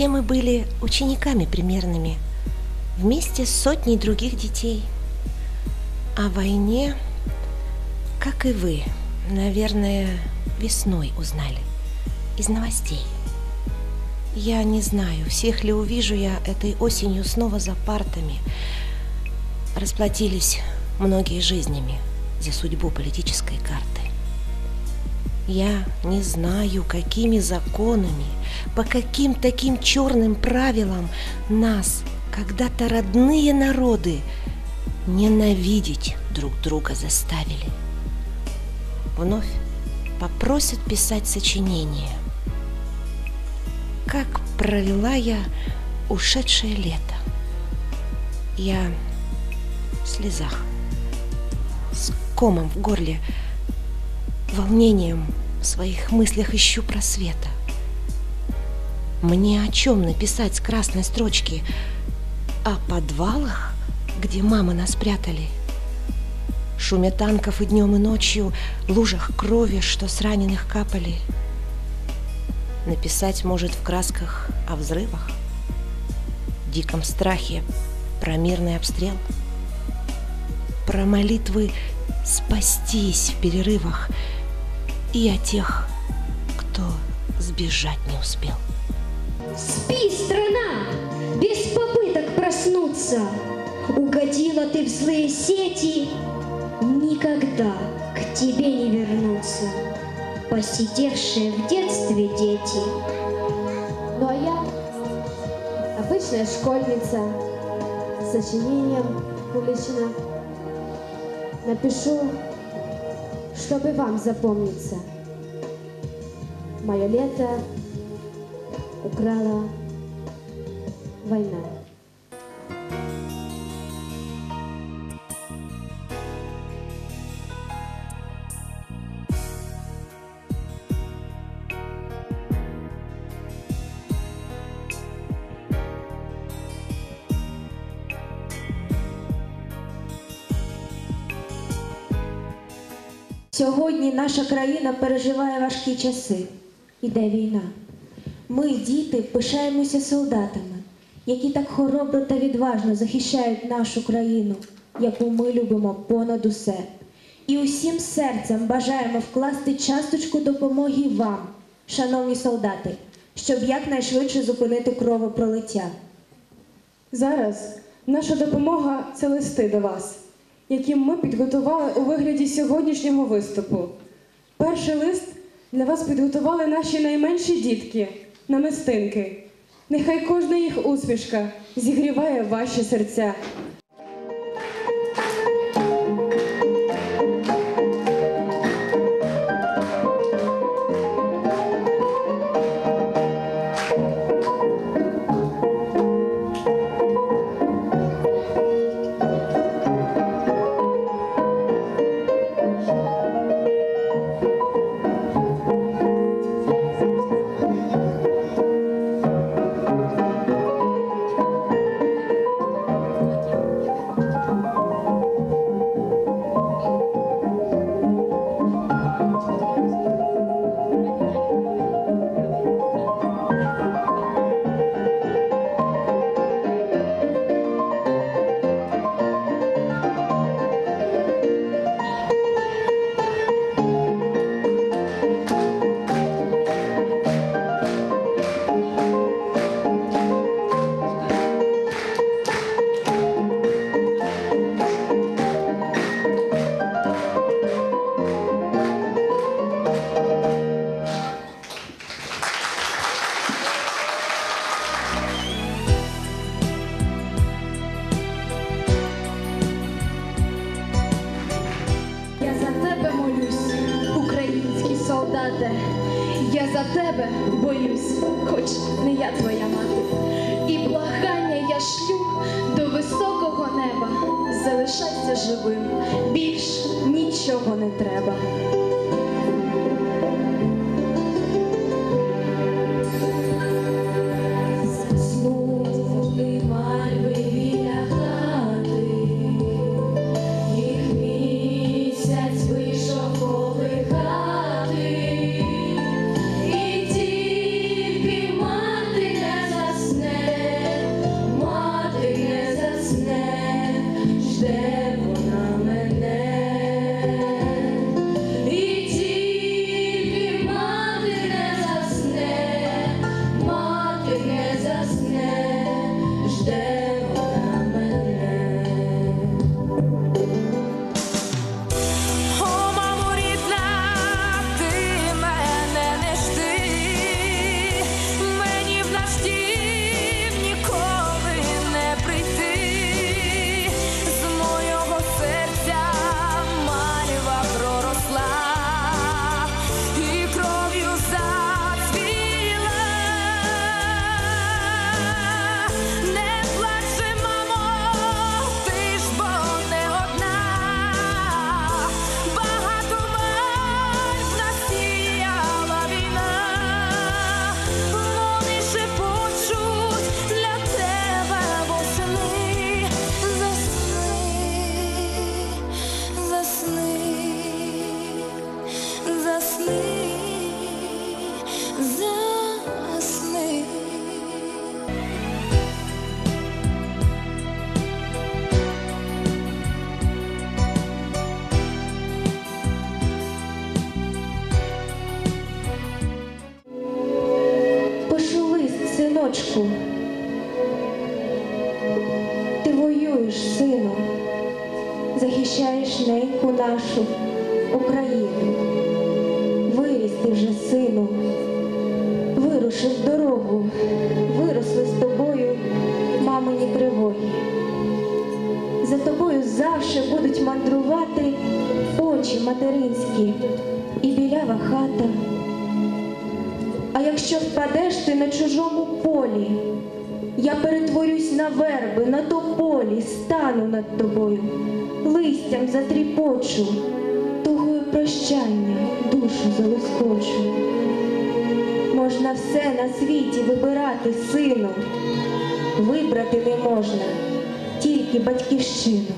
Все мы были учениками примерными, вместе с сотней других детей. О войне, как и вы, наверное, весной узнали из новостей. Я не знаю, всех ли увижу я этой осенью снова за партами. Расплатились многие жизнями за судьбу политической карты. Я не знаю, какими законами, по каким таким черным правилам нас, когда-то родные народы, ненавидеть друг друга заставили. Вновь попросят писать сочинение. Как провела я ушедшее лето? Я в слезах, с комом в горле, волнением в своих мыслях ищу просвета. Мне о чем написать с красной строчки? О подвалах, где мамы нас прятали? Шуме танков и днем, и ночью, лужах крови, что с раненых капали. Написать может в красках о взрывах, диком страхе про мирный обстрел, про молитвы спастись в перерывах – и о тех, кто сбежать не успел. Спи, страна, без попыток проснуться. Угодила ты в злые сети, никогда к тебе не вернутся. Посидевшие в детстве дети. Ну а я обычная школьница сочинением публично напишу чтобы вам запомниться. Мое лето украла война. Сьогодні наша країна переживає важкі часи. Іде війна. Ми, діти, пишаємося солдатами, які так хоробро та відважно захищають нашу країну, яку ми любимо понад усе. І усім серцем бажаємо вкласти часточку допомоги вам, шановні солдати, щоб якнайшвидше зупинити кровопролиття. Зараз наша допомога це листи до вас які ми підготували у вигляді сьогоднішнього виступу. Перший лист для вас підготували наші найменші дітки, намистинки. Нехай кожна їх усмішка зігріває ваші серця. Залишайся живим, більш нічого не треба. Захищаєш неньку нашу Україну. Виріс ти вже, сину, вирушив дорогу, виросли з тобою мамині тривоги. За тобою завше будуть мандрувати очі материнські і білява хата. А якщо впадеш ти на чужому полі, я перетворюсь на верби, на тополі, стану над тобою, листям затріпочу, тугою прощання душу залоскочу. Можна все на світі вибирати, сину, вибрати не можна, тільки батьківщину.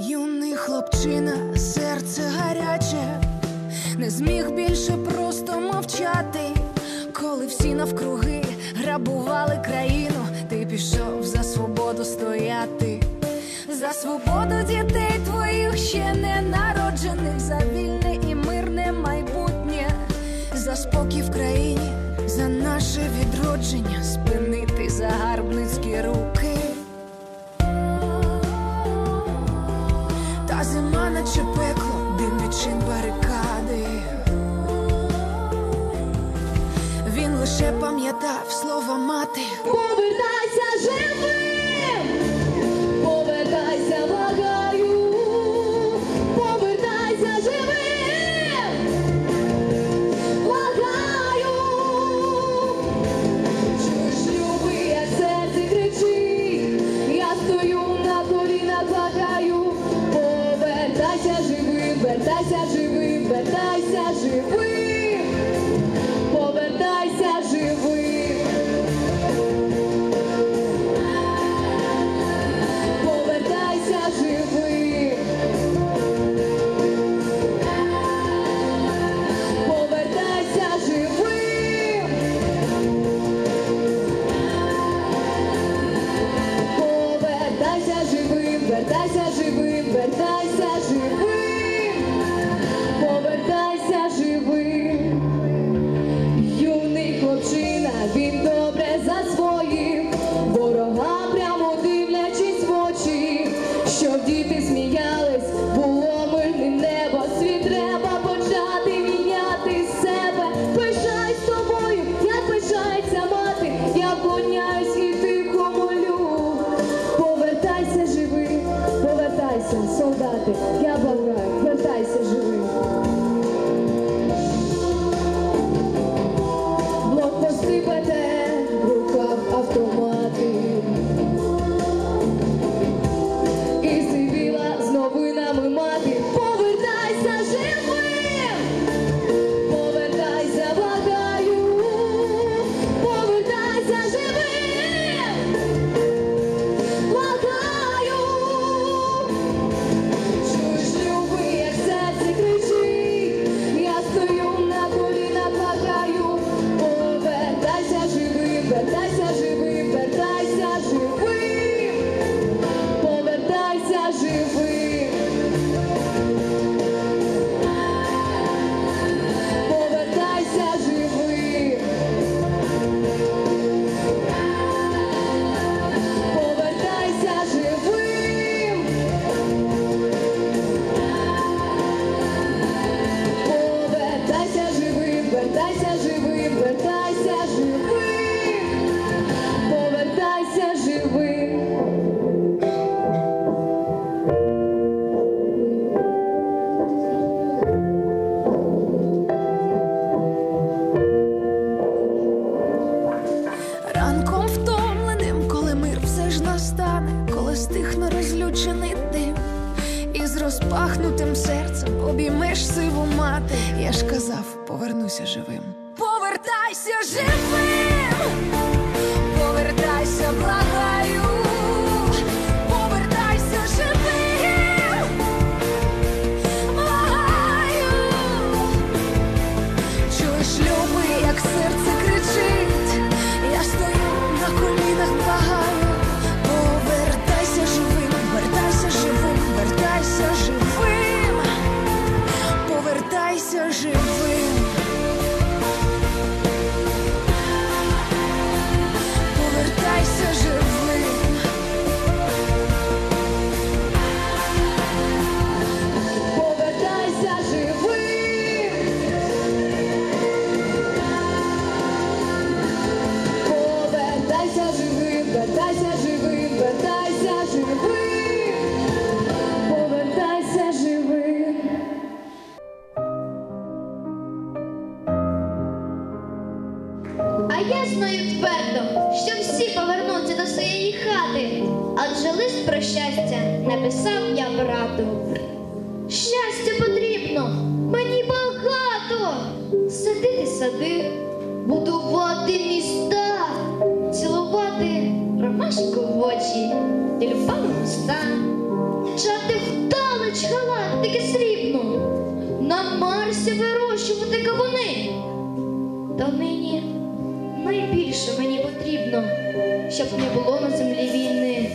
Юний хлопчина, серце гаряче, не зміг більше просто мовчати, коли всі навкруги грабували країну, ти пішов за свободу стояти, за свободу дітей за вільне і мирне майбутнє, за спокій в країні, за наше відродження, спинити загарбницькі руки. Та зима наче пекло, дим відчин барикади. Він лише пам'ятав слова мати. Повертайся живим, солдати, А я знаю твердо, що всі повернуться до своєї хати, адже лист про щастя написав я брату. Щастя потрібно, мені багато. Садити сади, будувати міста, цілувати ромашку в очі, і любами стан, чати вдалеч галактики срібно, на Марсі вирощувати кавуни. Щоб не було на землі війни,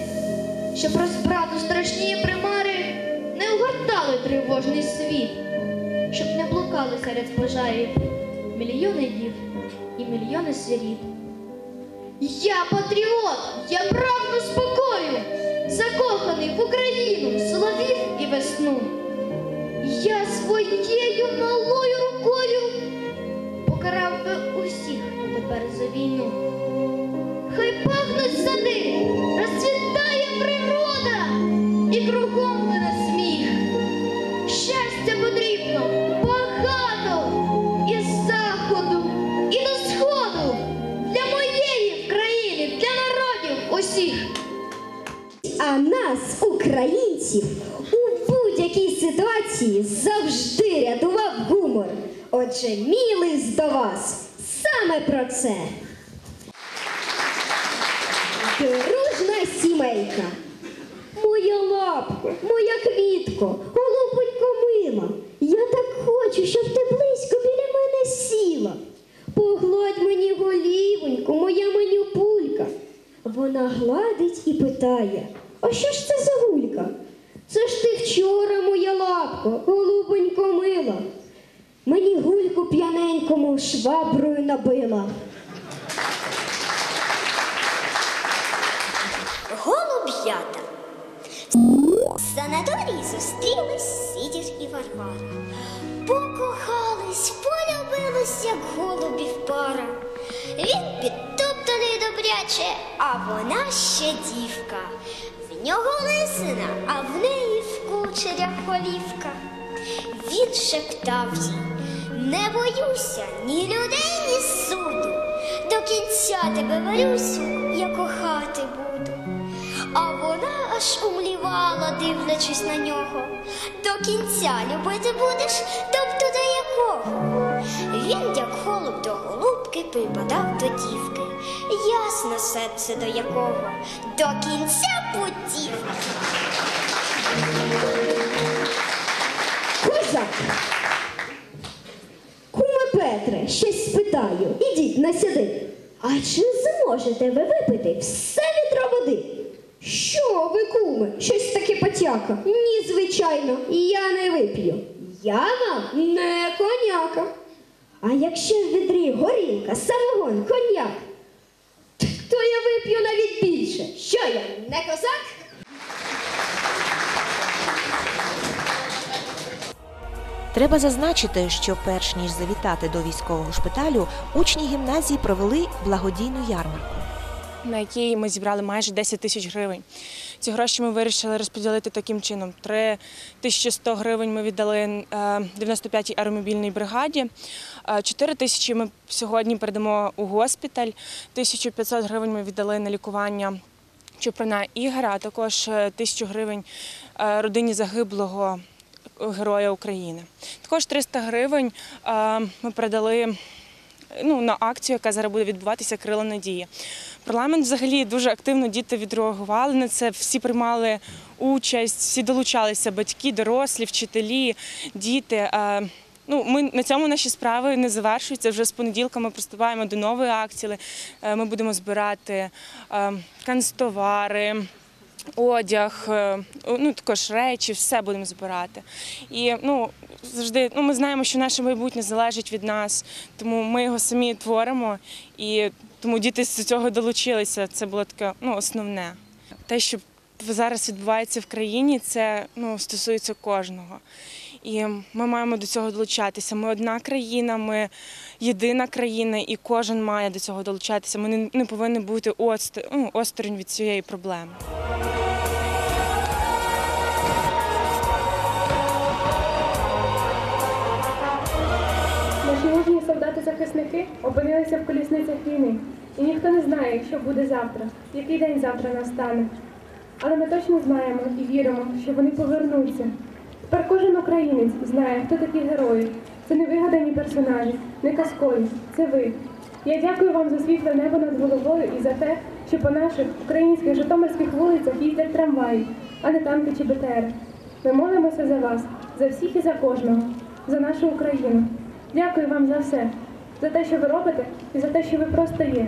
щоб розбрату страшні примари не огортали тривожний світ, щоб не блукали серед пожарів мільйони дів і мільйони сиріт. Я патріот, я прагну спокою, закоханий в Україну, соловів і весну. Я своєю малою рукою покарав би усіх тепер за війну. Хай сади, розцвітає природа, і кругом мене сміх. Щастя потрібно багато із заходу і до сходу для моєї країни, для народів усіх. А нас, українців, у будь-якій ситуації завжди рятував гумор. Отже, мій лист до вас саме про це. Лапко, моя квітко, голубонько мила. Я так хочу, щоб ти близько біля мене сіла. Погладь мені голівоньку, моя манюпулька. Вона гладить і питає: А що ж це за гулька? Це ж ти вчора, моя лапко, голубонько мила. Мені гульку п'яненькому шваброю набила. Голуб'ята. В санаторії зустрілись Сидір і Варвара. Покохались, полюбились, як голубів пара. Він підтоптаний добряче, а вона ще дівка. В нього лисина, а в неї в кучерях голівка. Він шептав їй, не боюся ні людей, ні суду. До кінця тебе, Варюсю, я кохати буду. А вона аж умлівала, дивлячись на нього. До кінця любити будеш, тобто до якого? Він, як голуб до голубки, припадав до дівки. Ясно серце до якого, до кінця путівки. Козак! Петре, щось спитаю. Ідіть насяди. А чи зможете ви випити все вітро води? Що ви, куме, щось таке потяка? Ні, звичайно, я не вип'ю. Я вам не коняка. А якщо в відрі горілка, самогон, коньяк, то я вип'ю навіть більше. Що я, не козак? Треба зазначити, що перш ніж завітати до військового шпиталю, учні гімназії провели благодійну ярмарку. На якій ми зібрали майже 10 тисяч гривень. Ці гроші ми вирішили розподілити таким чином: 3 тисячі 100 гривень ми віддали е, 95-й аеромобільній бригаді, е, 4 тисячі ми сьогодні передамо у госпіталь, 1500 гривень ми віддали на лікування Чуприна Ігоря, а також е, тисячу гривень е, родині загиблого героя України. Також 300 гривень е, ми передали ну, на акцію, яка зараз буде відбуватися Крила Надії. Парламент взагалі дуже активно діти відреагували на це. Всі приймали участь, всі долучалися батьки, дорослі, вчителі, діти. Е, Ну, ми на цьому наші справи не завершуються. Вже з понеділка ми приступаємо до нової акції. Е, Ми будемо збирати е, канцтовари, одяг, е, ну також речі, все будемо збирати. І ну завжди ну, ми знаємо, що наше майбутнє залежить від нас, тому ми його самі творимо і тому діти з цього долучилися. Це було таке ну, основне. Те, що зараз відбувається в країні, це ну, стосується кожного. І ми маємо до цього долучатися. Ми одна країна, ми єдина країна, і кожен має до цього долучатися. Ми не, повинні бути ну, осторонь від цієї проблеми. Солдати-захисники опинилися в колісницях війни І ніхто не знає, що буде завтра, який день завтра настане. Але ми точно знаємо і віримо, що вони повернуться. Тепер кожен українець знає, хто такі герої. Це не вигадані персонажі, не казкові, це ви. Я дякую вам за світле небо над головою і за те, що по наших українських житомирських вулицях їздять трамваї, а не танки чи БТР. Ми молимося за вас, за всіх і за кожного, за нашу Україну. Дякую вам за все, за те, що ви робите, і за те, що ви просто є.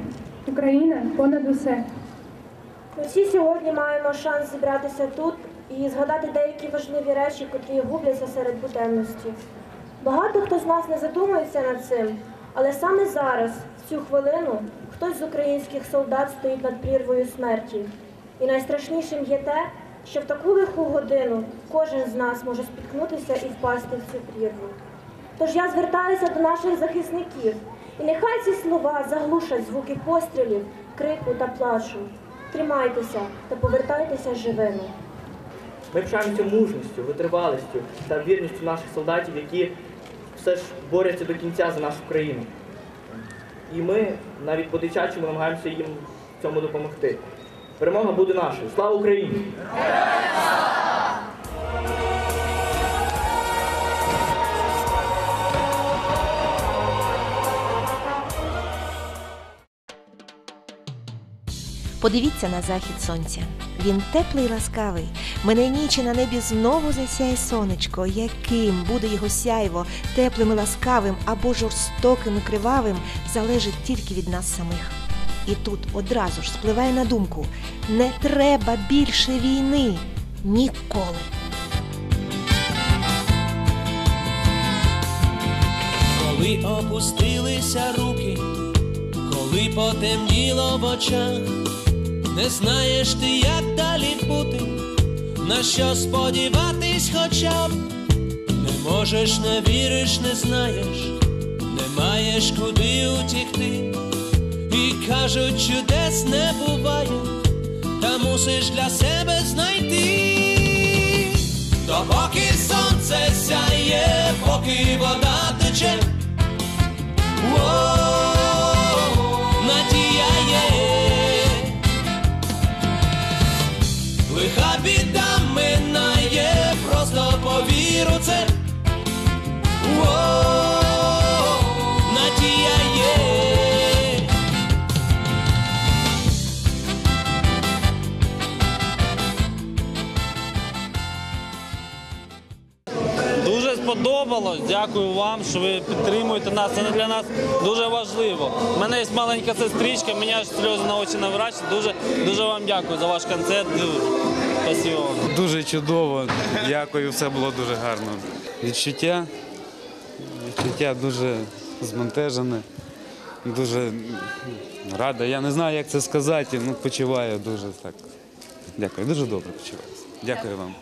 Україна понад усе. Ми всі сьогодні маємо шанс зібратися тут і згадати деякі важливі речі, котрі губляться серед буденності. Багато хто з нас не задумується над цим, але саме зараз, в цю хвилину, хтось з українських солдат стоїть над прірвою смерті. І найстрашнішим є те, що в таку лиху годину кожен з нас може спіткнутися і впасти в цю прірву. Тож я звертаюся до наших захисників, і нехай ці слова заглушать звуки пострілів, крику та плачу. Тримайтеся та повертайтеся живими. Ми пишаємося мужністю, витривалістю та вірністю наших солдатів, які все ж борються до кінця за нашу країну. І ми навіть по-дитячому намагаємося їм в цьому допомогти. Перемога буде нашою. Слава Україні! Подивіться на захід сонця. Він теплий і ласкавий. Мене ніч на небі знову засяє сонечко. Яким буде його сяйво, теплим і ласкавим або жорстоким і кривавим, залежить тільки від нас самих. І тут одразу ж спливає на думку: не треба більше війни ніколи. Коли опустилися руки, коли потемніло в очах, не знаєш ти, як далі бути, на що сподіватись хоча б, не можеш, не віриш, не знаєш, не маєш куди утікти, і кажуть, чудес не буває, та мусиш для себе знайти. Допоки сонце сяє, поки вода тече. Воу, Лиха біда минає, просто повіру це. Воу, надія є. Дуже сподобалось. Дякую вам, що ви підтримуєте нас. Це для нас дуже важливо. У мене є маленька сестричка, мені аж сльози на очі наврачі. Дуже дуже вам дякую за ваш концерт. Дуже. Дуже чудово. Дякую, все було дуже гарно. Відчуття, відчуття дуже збентежене, дуже рада. Я не знаю, як це сказати, ну почуваю дуже так. Дякую, дуже добре почуваюся. Дякую вам.